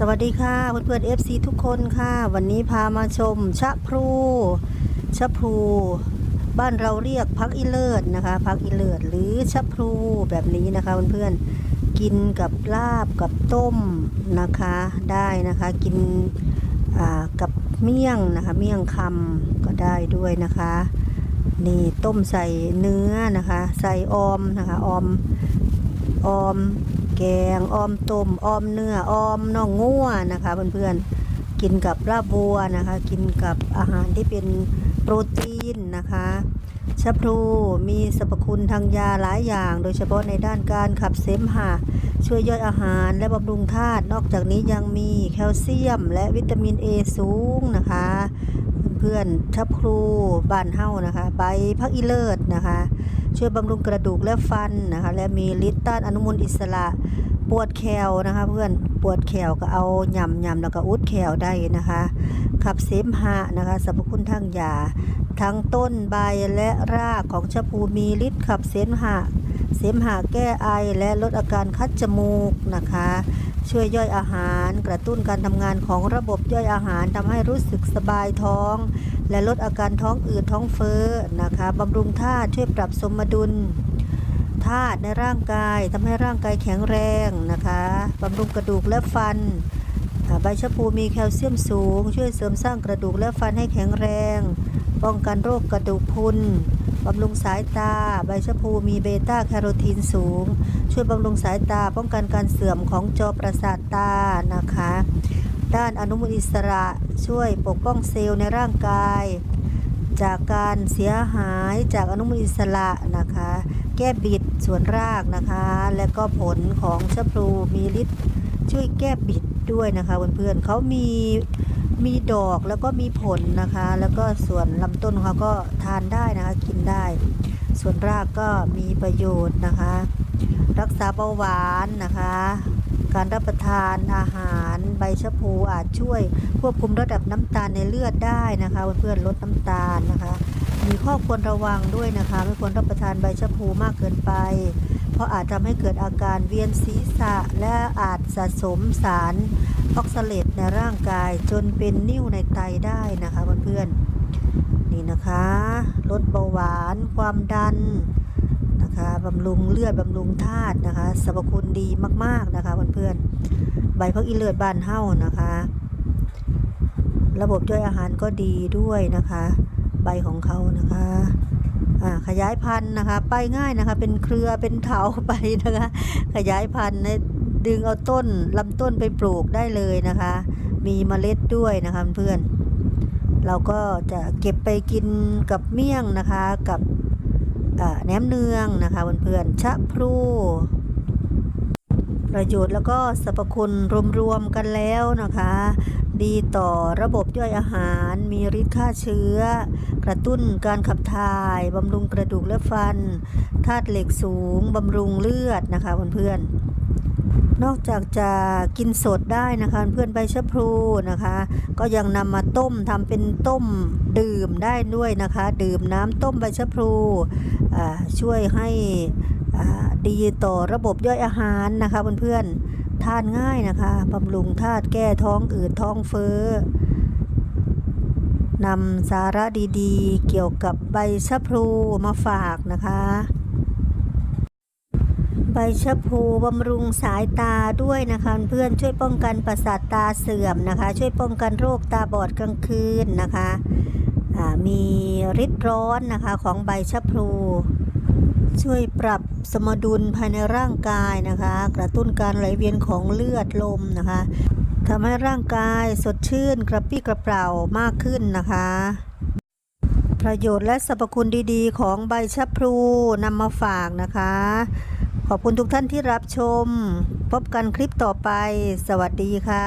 สวัสดีค่ะเพื่อนๆ FC ทุกคนค่ะ วันนี้พามาชมชะพลูชะพลูบ้านเราเรียกพักอีเลิศนะคะพักอีเลิศหรือชะพลูแบบนี้นะคะเพื่อนๆกินกับลาบกับต้มนะคะได้นะคะกินกับเมี่ยงนะคะเมี่ยงคำก็ได้ด้วยนะคะ นี่ต้มใส่เนื้อนะคะ ใส่ออมนะคะออมออม แกงออมต้มออมเนื้อออมน่องงัวนะคะเพื่อนๆกินกับลาบบัวนะคะ กินกับอาหารที่เป็นโปรตีนนะคะชะพลูมีสรรพคุณทางยาหลายอย่าง โดยเฉพาะในด้านการขับเสมหะช่วยย่อยอาหารและบำรุงธาตุนอกจากนี้ยังมีแคลเซียม และวิตามิน A สูงนะคะ เพื่อนๆชะพลูบ้านเฮ้านะคะ ใบพักอีเลิศนะคะ ช่วยบำรุงกระดูกและฟันนะคะและมีฤทธิ์ต้านอนุมูลอิสระปวดแขวนะคะเพื่อนปวดแขวก็เอายำยำแล้วก็อุดแขวได้นะคะขับเสมหะนะคะสรรพคุณทางยาทั้งต้นใบและรากของชะพูมีฤทธิ์ขับเสมหะ เสมหะแก้ไอและลดอาการคัดจมูกนะคะ ช่วยย่อยอาหารกระตุ้นการทำงานของระบบย่อยอาหารทำให้รู้สึกสบายท้อง และลดอาการท้องอืดท้องเฟ้อนะคะบำรุงธาตุช่วยปรับสมดุลธาตุในร่างกายทำให้ร่างกายแข็งแรงนะคะบำรุงกระดูกและฟันใบชะพูมีแคลเซียมสูง ช่วยเสริมสร้างกระดูกและฟันให้แข็งแรง ป้องกันโรคกระดูกพรุนบำรุงสายตา ใบชะพูมีเบต้าแคโรทีนสูง ช่วยบำรุงสายตา ป้องกันการเสื่อมของจอประสาทตานะคะ ด้านอนุมูลอิสระช่วยปกป้องเซลล์ในร่างกาย จากการเสียหายจากอนุมูลอิสระนะคะ แก้บิดส่วนรากนะคะ และก็ผลของชะพลูมีฤทธิ์ช่วยแก้บิดด้วยนะคะเพื่อนๆเขามีมีดอกแล้วก็มีผลนะคะ แล้วก็ส่วนลำต้นเขาก็ทานได้นะคะกินได้ ส่วนรากก็มีประโยชน์นะคะ รักษาเบาหวานนะคะ การรับประทานอาหารใบชะพูอาจช่วยควบคุมระดับน้ำตาลในเลือดได้นะคะเพื่อนๆลดน้ำตาลนะคะ มีข้อควรระวังด้วยนะคะ ไม่ควรรับประทานใบชะพูมากเกินไป เพราะอาจทำให้เกิดอาการเวียนศีรษะและอาจสะสมสารออกซาเลตในร่างกายจนเป็นนิ่วในไตได้นะคะเพื่อนๆนี่นะคะลดเบาหวาน ความดัน นะคะบำรุงเลือดบำรุงธาตุนะคะสรรพคุณดีมาก ๆ นะคะเพื่อนๆใบพักอีเลือดบานเฮ้านะคะ ระบบย่อยอาหารก็ดีด้วยนะคะ ใบของเขานะคะขยายพันธุ์นะคะ ไปง่ายนะคะ เป็นเครือเป็นเถาไปนะคะ ขยายพันธุ์ดึงเอาต้นลำต้นไปปลูกได้เลยนะคะ มีเมล็ดด้วยนะคะเพื่อนเราก็จะเก็บไปกินกับเมี่ยงนะคะกับ แหนมเนืองนะคะเพื่อนๆชะพลูประโยชน์แล้วก็สรรพคุณรวมๆกันแล้วนะคะ ดีต่อระบบย่อยอาหาร มีฤทธิ์ฆ่าเชื้อ กระตุ้นการขับถ่าย บำรุงกระดูกและฟัน ธาตุเหล็กสูง บำรุงเลือดนะคะเพื่อนๆ นอกจากจะกินสดได้นะคะเพื่อนใบชะพลูนะคะ ก็ยังนำมาต้มทำเป็นต้มดื่มได้ด้วยนะคะ ดื่มน้ำต้มใบชะพลูช่วยให้ดีต่อระบบย่อยอาหารนะคะเพื่อนๆทานง่ายนะคะบำรุงธาตุแก้ท้องอืดท้องเฟ้อนำสาระดีๆ เกี่ยวกับใบชะพลูมาฝากนะคะ ใบชะพูบำรุงสายตาด้วยนะคะเพื่อนช่วยป้องกันประสาทตาเสื่อมนะคะ ช่วยป้องกันโรคตาบอดกลางคืนนะคะมีฤทธิ์ร้อนนะคะของใบชะพลูช่วยปรับสมดุลภายในร่างกายนะคะ กระตุ้นการไหลเวียนของเลือดลมนะคะทำให้ร่างกายสดชื่นกระปรี้กระเปร่ามากขึ้นนะคะ ประโยชน์และสรรพคุณดีๆ ของใบชะพลูนำมาฝากนะคะ ขอบคุณทุกท่านที่รับชม พบกันคลิปต่อไป สวัสดีค่ะ